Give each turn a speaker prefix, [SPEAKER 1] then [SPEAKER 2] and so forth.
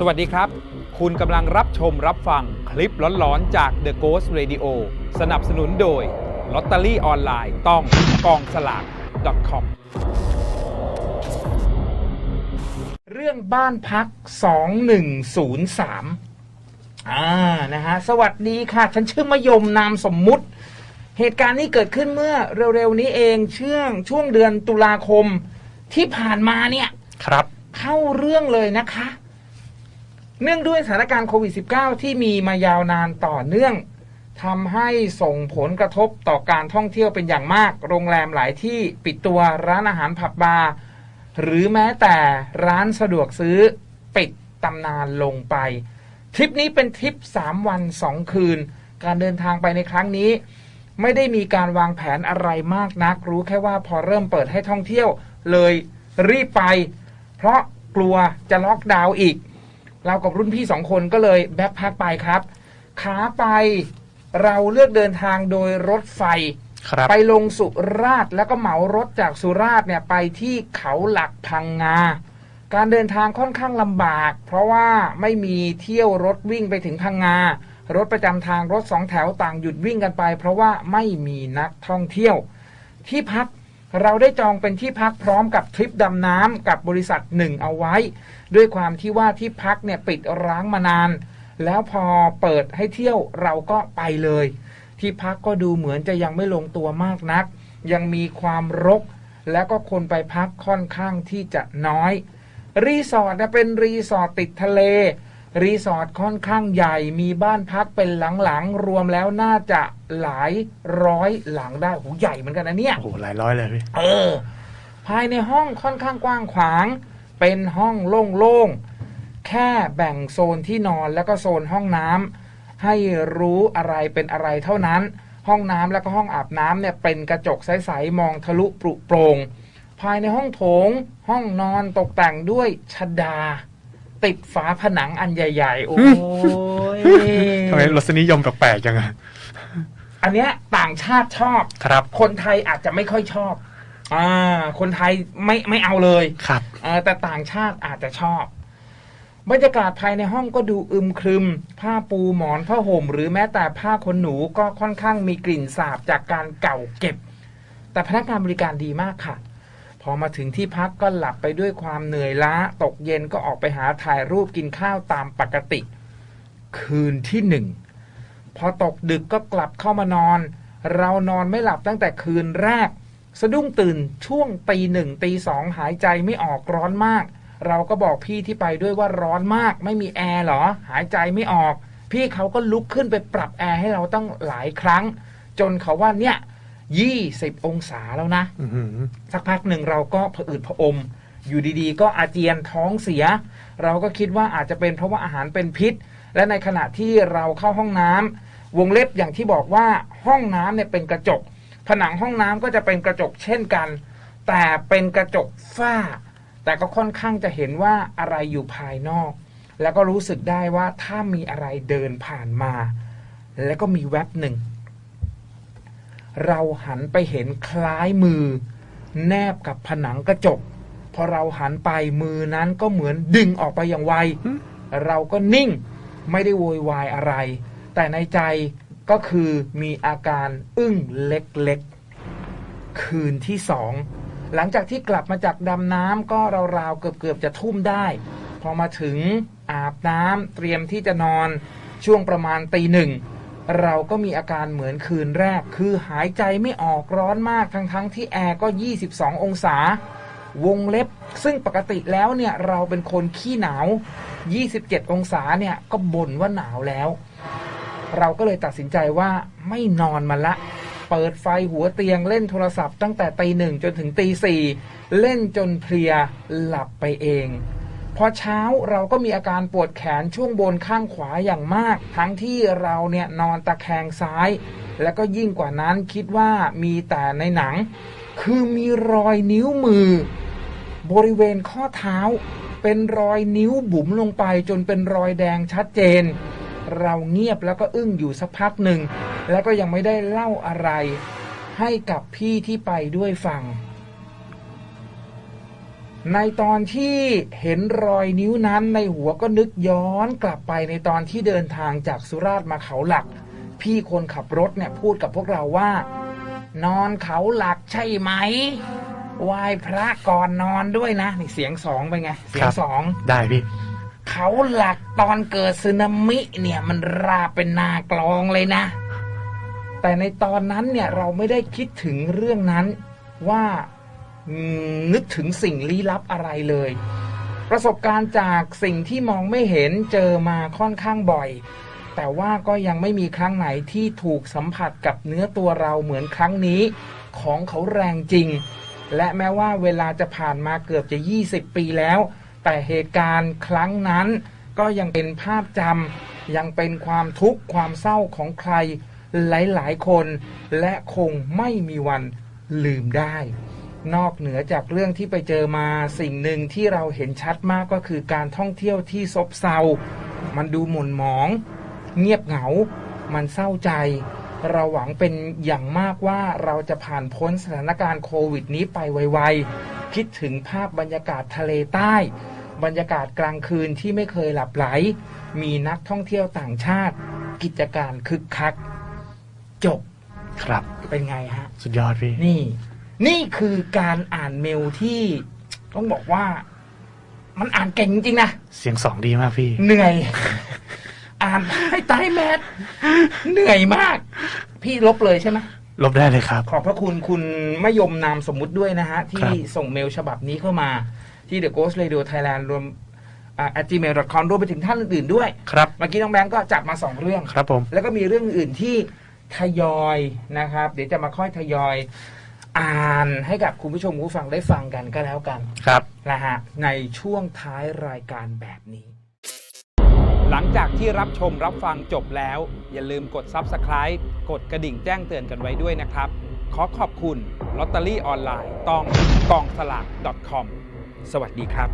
[SPEAKER 1] สวัสดีครับ คุณกำลังรับชมรับฟังคลิปหลอนๆ จาก The Ghost Radio สนับสนุนโดยลอตเตอรี่ออนไลน์ต้องกองสลาก .com
[SPEAKER 2] เรื่องบ้านพัก 2103 อ่า นะฮะ สวัสดีค่ะ ฉันชื่อมะยมนามสมมุติ เหตุการณ์นี้เกิดขึ้นเมื่อเร็วๆนี้เองช่วงช่วงเดือนตุลาคมที่ผ่านมาเนี่ย
[SPEAKER 1] ครับ
[SPEAKER 2] เข้าเรื่องเลยนะคะ เนื่องด้วยสถานการณ์โควิด -19 ที่มีมายาวนานต่อเนื่องทำให้ส่งผลกระทบต่อการท่องเที่ยวเป็นอย่างมาก โรงแรมหลายที่ปิดตัวร้านอาหารผับบาร์หรือแม้แต่ร้านสะดวกซื้อปิดตำนานลงไป ทริปนี้เป็นทริป 3 วัน 2 คืน การเดินทางไปในครั้งนี้ ไม่ได้มีการวางแผนอะไรมากนัก รู้แค่ว่าพอเริ่มเปิดให้ท่องเที่ยวเลยรีบไป เพราะกลัวจะล็อกดาวน์อีก เรากับรุ่นพี่สองคนก็เลยแบ็คแพ็คไปครับ ขาไปเราเลือกเดินทางโดยรถไฟ
[SPEAKER 1] ครับ
[SPEAKER 2] ไปลงสุราษฎร์แล้วก็เหมารถจากสุราษฎร์เนี่ยไปที่เขาหลักพังงา การเดินทางค่อนข้างลำบาก เพราะว่าไม่มีเที่ยวรถวิ่งไปถึงพังงา รถประจำทางรถสองแถวต่างหยุดวิ่งกันไป เพราะว่าไม่มีนักท่องเที่ยว ที่พัก เราได้จองเป็นที่พักพร้อมกับทริปดำน้ำกับบริษัทหนึ่งเอาไว้ ด้วยความที่ว่าที่พักเนี่ยปิดร้างมานาน แล้วพอเปิดให้เที่ยวเราก็ไปเลย ที่พักก็ดูเหมือนจะยังไม่ลงตัวมากนัก ยังมีความรก แล้วก็คนไปพักค่อนข้างที่จะน้อย รีสอร์ทเนี่ยเป็นรีสอร์ทติดทะเล รีสอร์ทค่อนข้างใหญ่มีบ้านพักเป็นหลังๆ รวมแล้วน่าจะหลายร้อยหลังได้โหใหญ่เหมือนกันนะเนี่ย
[SPEAKER 3] โอ้โหหลายร้อยเลยพี่
[SPEAKER 2] เออ ภายในห้องค่อนข้างกว้างขวาง เป็นห้องโล่งๆแค่แบ่งโซนที่นอนแล้วก็โซนห้องน้ำให้รู้อะไรเป็นอะไรเท่านั้น ห้องน้ำแล้วก็ห้องอาบน้ำเนี่ยเป็นกระจกใสๆมองทะลุปรุโปรงภายในห้องโถง ห้องนอนตกแต่งด้วยชดา ติดฝาผนังอันใหญ่ ๆ โอ้ย
[SPEAKER 3] ทำไมรสนิยมแปลกๆจังอะ
[SPEAKER 2] อันเนี้ยต่างชาติชอบ
[SPEAKER 3] ครับ
[SPEAKER 2] คนไทยอาจจะไม่ค่อยชอบ อ่า คนไทยไม่ไม่เอาเลย
[SPEAKER 3] ครับ
[SPEAKER 2] เออแต่ต่างชาติอาจจะชอบบรรยากาศภายในห้องก็ดูอึมครึม ผ้าปูหมอนผ้าห่ม หรือแม้แต่ผ้าขนหนูก็ค่อนข้างมีกลิ่นสาบจากการเก่าเก็บ แต่พนักงานบริการดีมากค่ะพ อมาถึงที่พักก็หลับไปด้วยความเหนื่อยล้า ตกเย็นก็ออกไปหาถ่ายรูปกินข้าวตามปกติ คืนที่หนึ่งพอตกดึกก็กลับเข้ามานอน เรานอนไม่หลับตั้งแต่คืนแรก สะดุ้งตื่นช่วงตีหนึ่งตีสองหายใจไม่ออกร้อนมาก เราก็บอกพี่ที่ไปด้วยว่าร้อนมาก ไม่มีแอร์เหรอ หายใจไม่ออก พี่เขาก็ลุกขึ้นไปปรับแอร์ให้เราตั้งหลายครั้ง จนเขาว่าเนี่ย ยี่สิบองศาแล้วนะ
[SPEAKER 3] อื้อหือ
[SPEAKER 2] สักพักหนึ่งเราก็ผะอืดผะอม อยู่ดีๆ ก็อาเจียนท้องเสีย เราก็คิดว่าอาจจะเป็นเพราะว่าอาหารเป็นพิษ และในขณะที่เราเข้าห้องน้ำวงเล็บอย่างที่บอกว่าห้องน้ำเนี่ยเป็นกระจก ผนังห้องน้ำก็จะเป็นกระจกเช่นกัน แต่เป็นกระจกฝ้า แต่ก็ค่อนข้างจะเห็นว่าอะไรอยู่ภายนอก แล้วก็รู้สึกได้ว่าถ้ามีอะไรเดินผ่านมา แล้วก็มีแว็บหนึ่ง เราหันไปเห็นคล้ายมือ แนบกับผนังกระจก พอเราหันไปมือนั้นก็เหมือนดึงออกไปอย่างไว เราก็นิ่งไม่ได้โวยวายอะไร แต่ในใจก็คือมีอาการอึ้งเล็กๆ คืนที่สองหลังจากที่กลับมาจากดำน้ำก็ราวๆเกือบๆจะทุ่มได้ พอมาถึงอาบน้ำเตรียมที่จะนอนช่วงประมาณตีหนึ่ง เราก็มีอาการเหมือนคืนแรก คือหายใจไม่ออกร้อนมากทั้งๆที่แอร์ก็ 22 องศา วงเล็บ ซึ่งปกติแล้วเนี่ยเราเป็นคนขี้หนาว 27 องศาเนี่ยก็บ่นว่าหนาวแล้ว เราก็เลยตัดสินใจว่าไม่นอนมันละ เปิดไฟหัวเตียงเล่นโทรศัพท์ตั้งแต่ตีหนึ่งจนถึงตีสี่เล่นจนเพลียหลับไปเอง พอเช้าเราก็มีอาการปวดแขนช่วงบนข้างขวาอย่างมาก ทั้งที่เราเนี่ยนอนตะแคงซ้าย แล้วก็ยิ่งกว่านั้นคิดว่ามีแต่ในหนัง คือมีรอยนิ้วมือ บริเวณข้อเท้า เป็นรอยนิ้วบุ๋มลงไปจนเป็นรอยแดงชัดเจน เราเงียบแล้วก็อึ้งอยู่สักพักหนึ่ง แล้วก็ยังไม่ได้เล่าอะไร ให้กับพี่ที่ไปด้วยฟัง ในตอนที่เห็นรอยนิ้วนั้นในหัวก็นึกย้อนกลับไปในตอนที่เดินทางจากสุราษฎร์มาเขาหลัก พี่คนขับรถเนี่ยพูดกับพวกเราว่า นอนเขาหลักใช่ไหมไหว้พระก่อนนอนด้วยนะนี่เสียงสองไปนไง เสีย
[SPEAKER 3] ครั
[SPEAKER 2] ง
[SPEAKER 3] บ
[SPEAKER 2] สอง
[SPEAKER 3] ได้พี่
[SPEAKER 2] เขาหลักตอนเกิดสึนามิเนี่ยมันราบเป็นนากลองเลยนะ แต่ในตอนนั้นเนี่ยเราไม่ได้คิดถึงเรื่องนั้นว่าอืม นึกถึงสิ่งลี้ลับอะไรเลย ประสบการณ์จากสิ่งที่มองไม่เห็นเจอมาค่อนข้างบ่อย แต่ว่าก็ยังไม่มีครั้งไหนที่ถูกสัมผัสกับเนื้อตัวเราเหมือนครั้งนี้ ของเขาแรงจริง และแม้ว่าเวลาจะผ่านมาเกือบจะ 20 ปีแล้ว แต่เหตุการณ์ครั้งนั้นก็ยังเป็นภาพจำยังเป็นความทุกข์ความเศร้าของใครหลาย ๆ คน และคงไม่มีวันลืมได้ นอกเหนือจากเรื่องที่ไปเจอมาสิ่งหนึ่งที่เราเห็นชัดมากก็คือการท่องเที่ยวที่ซบเซา มันดูหม่นหมอง เงียบเหงา มันเศร้าใจ เราหวังเป็นอย่างมากว่าเราจะผ่านพ้นสถานการณ์โควิดนี้ไปไวๆ คิดถึงภาพบรรยากาศทะเลใต้ บรรยากาศกลางคืนที่ไม่เคยหลับไหล มีนักท่องเที่ยวต่างชาติ กิจการคึกคัก จบ
[SPEAKER 3] ครับ
[SPEAKER 2] เป็นไงฮะ
[SPEAKER 3] สุดยอดพี่
[SPEAKER 2] นี่ นี่คือการอ่านเมลที่ต้องบอกว่า มันอ่านเก่งจริงๆนะ
[SPEAKER 3] เสียงสองดีมากพี่
[SPEAKER 2] เหนื่อย อ่านให้ตายแมทเหนื่อยมาก พี่ลบเลยใช่ไหม
[SPEAKER 3] ลบได้เลยครับ
[SPEAKER 2] ขอบพระคุณคุณมะยมนามสมมุติด้วยนะฮะ ที่
[SPEAKER 3] ครับ
[SPEAKER 2] ส่งเมลฉบับนี้เข้ามาที่ The Ghost Radio Thailand รวมอ่า gmail.com รวมไปถึงท่านอื่นๆด้วย
[SPEAKER 3] ครับ
[SPEAKER 2] เมื่อกี้น้องแบงก์ก็จัดมาสองเรื่อง
[SPEAKER 3] ครับผม
[SPEAKER 2] แล้วก็มีเรื่องอื่นที่ทยอยนะครับ เดี๋ยวจะมาค่อยทยอย อ่านให้กับคุณผู้ชมผู้ฟังได้ฟังกันก็แล้วกัน
[SPEAKER 3] ครับ
[SPEAKER 2] นะฮะในช่วงท้ายรายการแบบนี้
[SPEAKER 1] หลังจากที่รับชมรับฟังจบแล้ว อย่าลืมกด Subscribe กดกระดิ่งแจ้งเตือนกันไว้ด้วยนะครับ ขอขอบคุณลอตเตอรี่ออนไลน์ต้องกองสลาก .com สวัสดีครับ